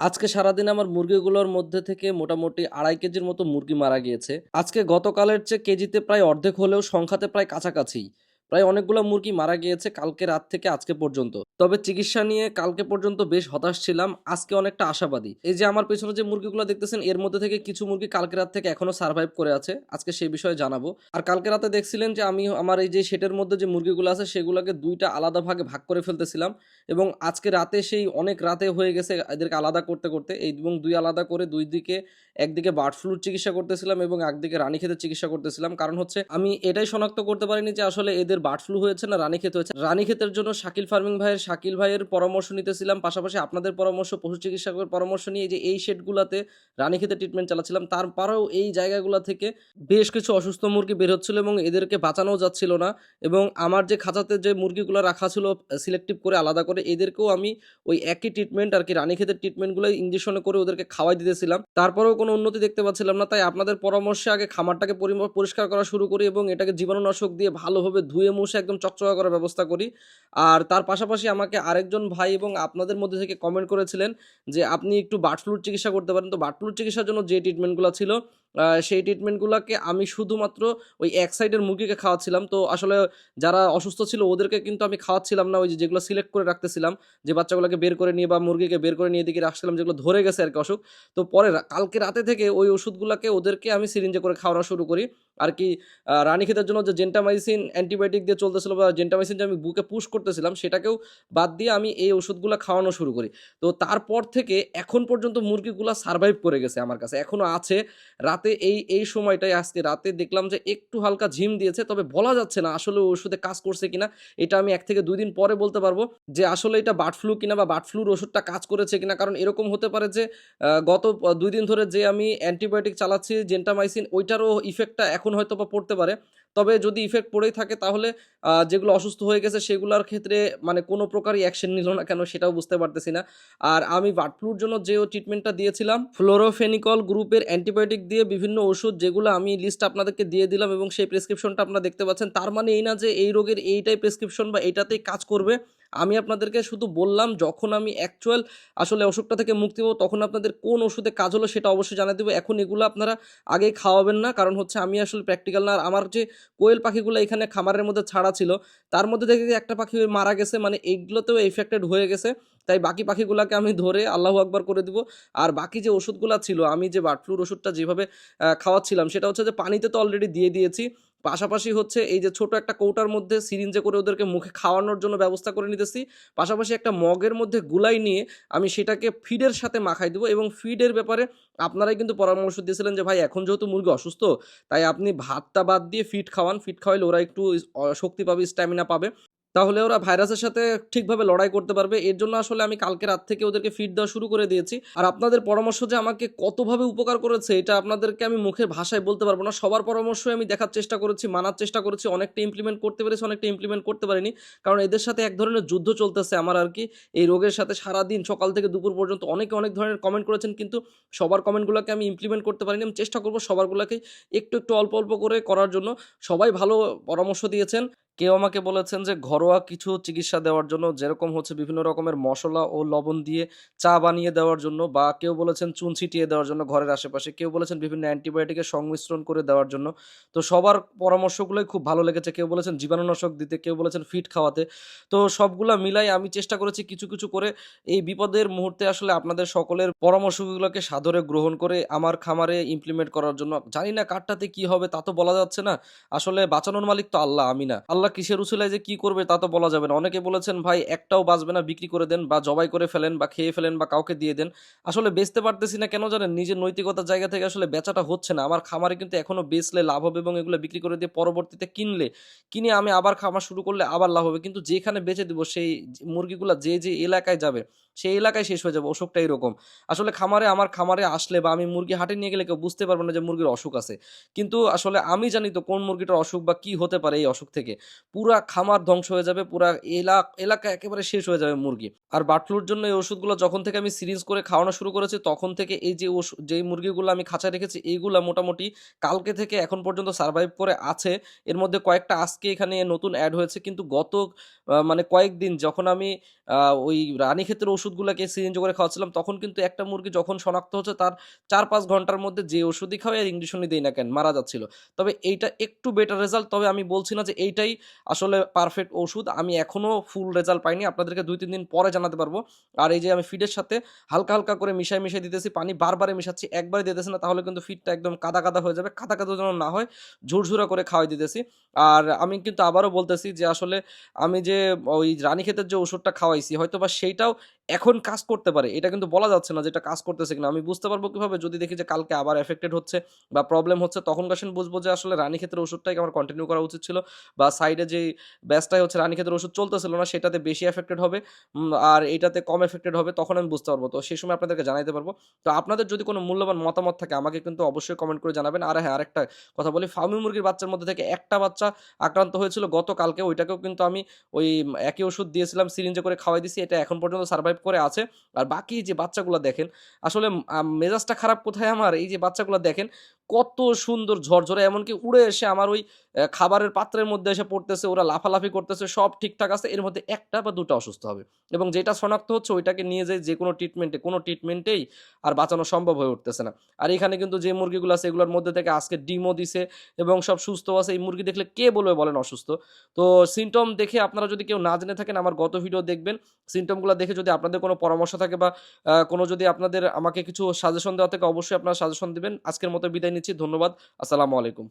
আজকে সারাদিন আমার মুরগিগুলোর মধ্যে থেকে মোটামুটি আড়াই কেজির মতো মুরগি মারা গিয়েছে। আজকে গতকালের চেয়ে কেজিতে প্রায় অর্ধেক হলেও সংখ্যাতে প্রায় কাছাকাছি। প্রায় অনেকগুলো মুরগি মারা গিয়েছে কালকে রাত থেকে আজকে পর্যন্ত। তবে চিকিৎসা নিয়ে কালকে পর্যন্ত বেশ হতাশ ছিলাম, আজকে অনেকটা আশাবাদী। এই যে আমার পেছনে যে মুরগিগুলো দেখতেছেন, এর মধ্যে থেকে কিছু মুরগি কালকে রাত থেকে এখনও সার্ভাইভ করে আছে। আজকে সেই বিষয়ে জানাব। আর কালকে রাতে দেখছিলেন যে আমি আমার এই যে শেটের মধ্যে যে মুরগিগুলো আছে, সেগুলোকে দুইটা আলাদা ভাগে ভাগ করে ফেলতেছিলাম এবং আজকে রাতে সেই অনেক রাতে হয়ে গেছে এদেরকে আলাদা করতে করতে। এই এবং দুই আলাদা করে দুই দিকে একদিকে বার্ড ফ্লুর চিকিৎসা করতেছিলাম এবং একদিকে রানী রানীক্ষেতের চিকিৎসা করতেছিলাম। কারণ হচ্ছে আমি এটাই শনাক্ত করতে পারিনি যে আসলে এদের বার্ড ফ্লু হয়েছে না, রানী রানীক্ষেত হয়েছে। রানীক্ষেতের জন্য শাকিল ফার্মিং ভাইয়ের, শাকিল ভাইয়ের পরামর্শ নিতেছিলাম। পাশাপাশি আপনাদের পরামর্শ পশু চিকিৎসকের পরামর্শ নিয়ে যে এই শেডগুলোতে রানীক্ষেতের ট্রিটমেন্ট চালাচ্ছিলাম তারপরেও এই জায়গাগুলো থেকে বেশ কিছু অসুস্থ মুরগি বের হচ্ছিল এবং এদেরকে বাঁচানোও যাচ্ছিল না। এবং আমার যে খাঁচাতে যে মুরগিগুলো রাখা ছিল সিলেক্টিভ করে আলাদা করে, এদেরকেও আমি ওই একই ট্রিটমেন্ট আর কি রানীক্ষেতের ট্রিটমেন্টগুলো ইঞ্জেকশনে করে ওদেরকে খাওয়াই দিতেছিলাম। তারপরেও কোনো উন্নতি দেখতে পাচ্ছিলাম না, তাই আপনাদের পরামর্শে আগে খামারটাকে পরি- পরিষ্কার করা শুরু করি এবং এটাকে জীবাণুনাশক দিয়ে ভালোভাবে ধুয়ে মুছে একদম চকচকা করার ব্যবস্থা করি। আর তার পাশাপাশি আমাকে আরেকজন ভাই এবং আপনাদের মধ্যে থেকে কমেন্ট করেছিলেন যে, আপনি একটু বার্ড ফ্লুর চিকিৎসা করতে পারেন। তো বার্ড ফ্লুর চিকিৎসার জন্য যে ট্রিটমেন্টগুলো ছিল সেই ট্রিটমেন্টগুলোকে আমি শুধুমাত্র ওই এক সাইডের মুরগিকে খাওয়াচ্ছিলাম। তো আসলে যারা অসুস্থ ছিল ওদেরকে কিন্তু আমি খাওয়াচ্ছিলাম না ওই যে যেগুলো সিলেক্ট করে রাখতেছিলাম যে বাচ্চাগুলোকে বের করে নিয়ে বা মুরগিকে বের করে নিয়ে দিকে রাখছিলাম যেগুলো ধরে গেছে আর কি অসুখ। তো পরে কালকে রাতে থেকে ওই ওষুধগুলোকে ওদেরকে আমি সিরিঞ্জে করে খাওয়ানো শুরু করি। আর কি আহ, রানীক্ষেতের জন্য যে জেন্টামাইসিন অ্যান্টিবায়োটিক দিয়ে চলতেছিল বা জেন্টামাইসিন যে আমি বুকে পুশ করতেছিলাম সেটাকেও বাদ দিয়ে আমি এই ওষুধগুলো খাওয়ানো শুরু করি। তো তারপর থেকে এখন পর্যন্ত মুরগিগুলো সার্ভাইভ করে গেছে আমার কাছে। এখনও আছে। রাতে এই এই সময়টাই আজকে রাতে দেখলাম যে একটু হালকা ঝিম দিয়েছে, তবে বলা যাচ্ছে না আসলে ওষুধে কাজ করছে কিনা। এটা আমি এক থেকে দুই দিন পরে বলতে পারব যে আসলে এটা বার্ড ফ্লু কিনা বা বার্ড ফ্লুর ওষুধটা কাজ করেছে কিনা। কারণ এরকম হতে পারে যে গত দুই দিন ধরে যে আমি অ্যান্টিবায়োটিক চালাচ্ছি, জেন্টামাইসিন, ওইটারও ইফেক্টটা এখন হয়তো বা পড়তে পারে। তবে যদি ইফেক্ট পড়েই থাকে তাহলে যেগুলো অসুস্থ হয়ে গেছে সেগুলোর ক্ষেত্রে মানে কোনো প্রকারই অ্যাকশন নিল না কেন সেটাও বুঝতে পারতেছি না। আর আমি বার্ড ফ্লুর জন্য যে ট্রিটমেন্টটা দিয়েছিলাম ফ্লোরোফেনিকল গ্রুপের অ্যান্টিবায়োটিক দিয়ে বিভিন্ন ওষুধ যেগুলো আমি লিস্ট আপনাদেরকে দিয়ে দিলাম এবং সেই প্রেসক্রিপশনটা আপনারা দেখতে পাচ্ছেন, তার মানে এই না যে এই রোগের এইটাই প্রেসক্রিপশন বা এইটাতেই কাজ করবে। আমি আপনাদেরকে শুধু বললাম, যখন আমি অ্যাকচুয়াল আসলে অসুখটা থেকে মুক্তি পাবো, তখন আপনাদের কোন ওষুধে কাজ হলো সেটা অবশ্যই জানিয়ে দেবো। এখন এগুলো আপনারা আগে খাওয়াবেন না, কারণ হচ্ছে আমি আসলে প্র্যাকটিক্যাল না। আর আমার যে কোয়েল পাখিগুলো এখানে খামারের মধ্যে ছাড়া ছিল, তার মধ্যে থেকে একটা পাখি মারা গেছে মানে এইগুলোতেও এফেক্টেড হয়ে গেছে। তাই বাকি পাখিগুলোকে আমি ধরে আল্লাহ আকবার করে দিব। আর বাকি যে ওষুধগুলো ছিল, আমি যে বার্ড ফ্লুর ওষুধটা যেভাবে খাওয়াচ্ছিলাম, সেটা হচ্ছে যে পানিতে তো অলরেডি দিয়ে দিয়েছি। পাশাপাশি হচ্ছে এই যে ছোট একটা কৌটার মধ্যে সিরিঞ্জে করে ওদেরকে মুখে খাওয়ানোর জন্য ব্যবস্থা করে নিতেছি। পাশাপাশি একটা মগের মধ্যে গুলাই নিয়ে আমি সেটাকে ফিডের সাথে মাখাই দেবো এবং ফিডের ব্যাপারে আপনারাই কিন্তু পরামর্শ দিয়েছিলেন যে, ভাই, এখন যেহেতু মুরগি অসুস্থ, তাই আপনি ভাতটা বাদ দিয়ে ফিড খাওয়ান। ফিড খাওয়াইলে ওরা একটু শক্তি পাবে স্ট্যামিনা পাবে। তাহলে ওরা ভাইরাসের সাথে ঠিকভাবে লড়াই করতে পারবে। এর জন্য আসলে আমি কালকে রাত থেকে ওদেরকে ফিড দেওয়া শুরু করে দিয়েছি। আর আপনাদের পরামর্শ যে আমাকে কতভাবে উপকার করেছে, এটা আপনাদেরকে আমি মুখের ভাষায় বলতে পারব না। সবার পরামর্শই আমি দেখার চেষ্টা করেছি, মানার চেষ্টা করেছি। অনেকটা ইমপ্লিমেন্ট করতে পেরেছি, অনেকটা ইমপ্লিমেন্ট করতে পারিনি। কারণ এদের সাথে এক ধরনের যুদ্ধ চলতেছে আমার আর কি। এই রোগের সাথে সারা দিন সকাল থেকে দুপুর পর্যন্ত অনেকে অনেক ধরনের কমেন্ট করেছেন, কিন্তু সবার কমেন্টগুলোকে আমি ইমপ্লিমেন্ট করতে পারিনি। আমি চেষ্টা করব সবারগুলোকে একটু একটু অল্প অল্প করে করার জন্য। সবাই ভালো পরামর্শ দিয়েছেন। কেউ আমাকে বলেছেন যে ঘরোয়া কিছু চিকিৎসা দেওয়ার জন্য, যেরকম হচ্ছে বিভিন্ন রকমের মশলা ও লবণ দিয়ে চা বানিয়ে দেওয়ার জন্য বা কেউ বলেছেন চুন ছিটিয়ে দেওয়ার জন্য ঘরের আশেপাশে, কেউ বলেছেন বিভিন্ন অ্যান্টিবায়োটিকের সংমিশ্রণ করে দেওয়ার জন্য। তো সবার পরামর্শগুলোই খুব ভালো লেগেছে, কেউ বলেছেন জীবাণুনাশক দিতে, কেউ বলেছেন ফিট খাওয়াতে। তো সবগুলা মিলাই আমি চেষ্টা করেছি কিছু কিছু করে এই বিপদের মুহূর্তে আসলে আপনাদের সকলের পরামর্শগুলোকে সাদরে গ্রহণ করে আমার খামারে ইমপ্লিমেন্ট করার জন্য। জানি না কারটাতে কি হবে, তা তো বলা যাচ্ছে না। আসলে বাঁচানোর মালিক তো আল্লাহ, আমি না। আল্লাহ কিসের উসিলায় যে কি করবে তা তো বলা যাবে না। অনেকে বলেছেন, ভাই, একটাও বাঁচবে না, বিক্রি করে দেন বা জবাই করে ফেলেন বা খেয়ে ফেলেন বা কাউকে দিয়ে দেন। আসলে বেচতে পারতেছি না, কেন জানেন? নিজের নৈতিকতার জায়গা থেকে আসলে বেচাটা হচ্ছে না। আমার খামারে কিন্তু এখনও বেচলে লাভ হবে এবং এগুলো বিক্রি করে দিয়ে পরবর্তীতে কিনলে, কিনে আমি আবার খামার শুরু করলে আবার লাভ হবে। কিন্তু যেখানে বেচে দিব, সেই মুরগিগুলা যে যে এলাকায় যাবে, সেই এলাকায় শেষ হয়ে যাবে। অসুখটা এরকম। আসলে খামারে, আমার খামারে আসলে বা আমি মুরগি হাটে নিয়ে গেলে কেউ বুঝতে পারবে না যে মুরগির অসুখ আছে। কিন্তু আসলে আমি জানি তো কোন মুরগিটার অসুখ বা কি হতে পারে এই অসুখ থেকে। পুরা খামার ধ্বংস হয়ে যাবে, পুরা এলাক এলাকা একেবারে শেষ হয়ে যাবে মুরগি। আর বার্ড ফ্লুর জন্য এই ওষুধগুলো যখন থেকে আমি সিরিজ করে খাওয়ানো শুরু করেছি, তখন থেকে এই যে যেই মুরগিগুলো আমি খাঁচায় রেখেছি, এইগুলো মোটামুটি কালকে থেকে এখন পর্যন্ত সার্ভাইভ করে আছে। এর মধ্যে কয়েকটা আজকে এখানে নতুন অ্যাড হয়েছে, কিন্তু গত মানে কয়েকদিন যখন আমি ওই রানীক্ষেতের ওষুধগুলোকে সিরিঞ্জ করে খাওয়াচ্ছিলাম, তখন কিন্তু একটা মুরগি যখন শনাক্ত হচ্ছে, তার চার পাঁচ ঘণ্টার মধ্যে যে ওষুধই খাওয়াই আর ইঞ্জেকশনই দেই না কেন, মারা যাচ্ছিল। তবে এইটা একটু বেটার রেজাল্ট তবে আমি বলছি না যে এইটাই আসলে পারফেক্ট ওষুধ। আমি এখনও ফুল রেজাল্ট পাইনি। আপনাদেরকে দুই, তিন দিন পরে জানাতে পারব। আর এই যে আমি ফিডের সাথে হালকা হালকা করে মিশাই মিশাই দিতেছি, পানি বারবারে মিশাচ্ছি একবারে দিতেছি না, তাহলে কিন্তু ফিডটা একদম কাদা কাদা হয়ে যাবে। কাদা কাদা যেন না হয়, ঝুরঝুরা করে খাওয়াই দিতেছি। আর আমি কিন্তু আবারও বলতেছি যে আসলে আমি যে ওই রানী ক্ষেতের যে ওষুধটা খাওয়াইছি হয়তো বা সেইটাও এখন কাজ করতে পারে, এটা কিন্তু বলা যাচ্ছে না যে এটা কাজ করতেছে কিনা। আমি বুঝতে পারব কীভাবে যদি দেখি যে কালকে আবার এফেক্টেড হচ্ছে বা প্রবলেম হচ্ছে, তখন কাশেন বুঝব যে আসলে রানীক্ষেতের ওষুধটাই আমার কন্টিনিউ করা উচিত ছিল বা সাইডে যে ব্যাচটাই হচ্ছে রানীক্ষেতের ওষুধ চলতেছিল না, সেটাতে বেশি এফেক্টেড হবে আর এটাতে কম এফেক্টেড হবে, তখন আমি বুঝতে পারব। তো সেই সময় আপনাদেরকে জানাইতে পারব। তো আপনাদের যদি কোনো মূল্যবান মতামত থাকে, আমাকে কিন্তু অবশ্যই কমেন্ট করে জানাবেন। আর হ্যাঁ আরেকটা কথা বলি, ফার্মি মুরগির বাচ্চার মধ্যে থেকে একটা বাচ্চা আক্রান্ত হয়েছিল গতকালকে, ওইটাকেও কিন্তু আমি ওই একই ওষুধ দিয়েছিলাম, সিরিঞ্জে করে খাওয়াই দিছি, এটা এখন পর্যন্ত সার্ভাইভ করে আছে। আর বাকি যে বাচ্চাগুলো দেখেন, আসলে মেজাজটা খারাপ কোথায় আমার? এই যে বাচ্চাগুলো দেখেন কত সুন্দর ঝরঝরে, এমনকি উড়ে এসে আমার ওই খাবারের পাত্রের মধ্যে এসে পড়তেছে, ওরা লাফালাফি করতেছে, সব ঠিকঠাক আছে, এর মধ্যে একটা বা দুটো অসুস্থ হবে। এবং যেটা শনাক্ত হচ্ছে, ওইটাকে নিয়ে যায় যে কোনো ট্রিটমেন্টে কোনো ট্রিটমেন্টেই আর বাঁচানো সম্ভব হয়ে উঠতেছে না। আর এখানে কিন্তু যে মুরগিগুলো আছে, এগুলোর মধ্যে থেকে আজকে ডিমও দিছে এবং সব সুস্থ আছে। এই মুরগি দেখলে কে বলবে বলেন অসুস্থ? তো সিমটম দেখে আপনারা যদি কেউ না জেনে থাকেন, আমার গত ভিডিও দেখবেন। সিমটমগুলো দেখে যদি আপনাদের কোনো পরামর্শ থাকে বা কোনো যদি আপনাদের আমাকে কিছু সাজেশন দেওয়া থাকে, অবশ্যই আপনারা সাজেশন দেবেন। আজকের মতো বিদায় নিচ্ছি ধন্যবাদ আসসালামু আলাইকুম।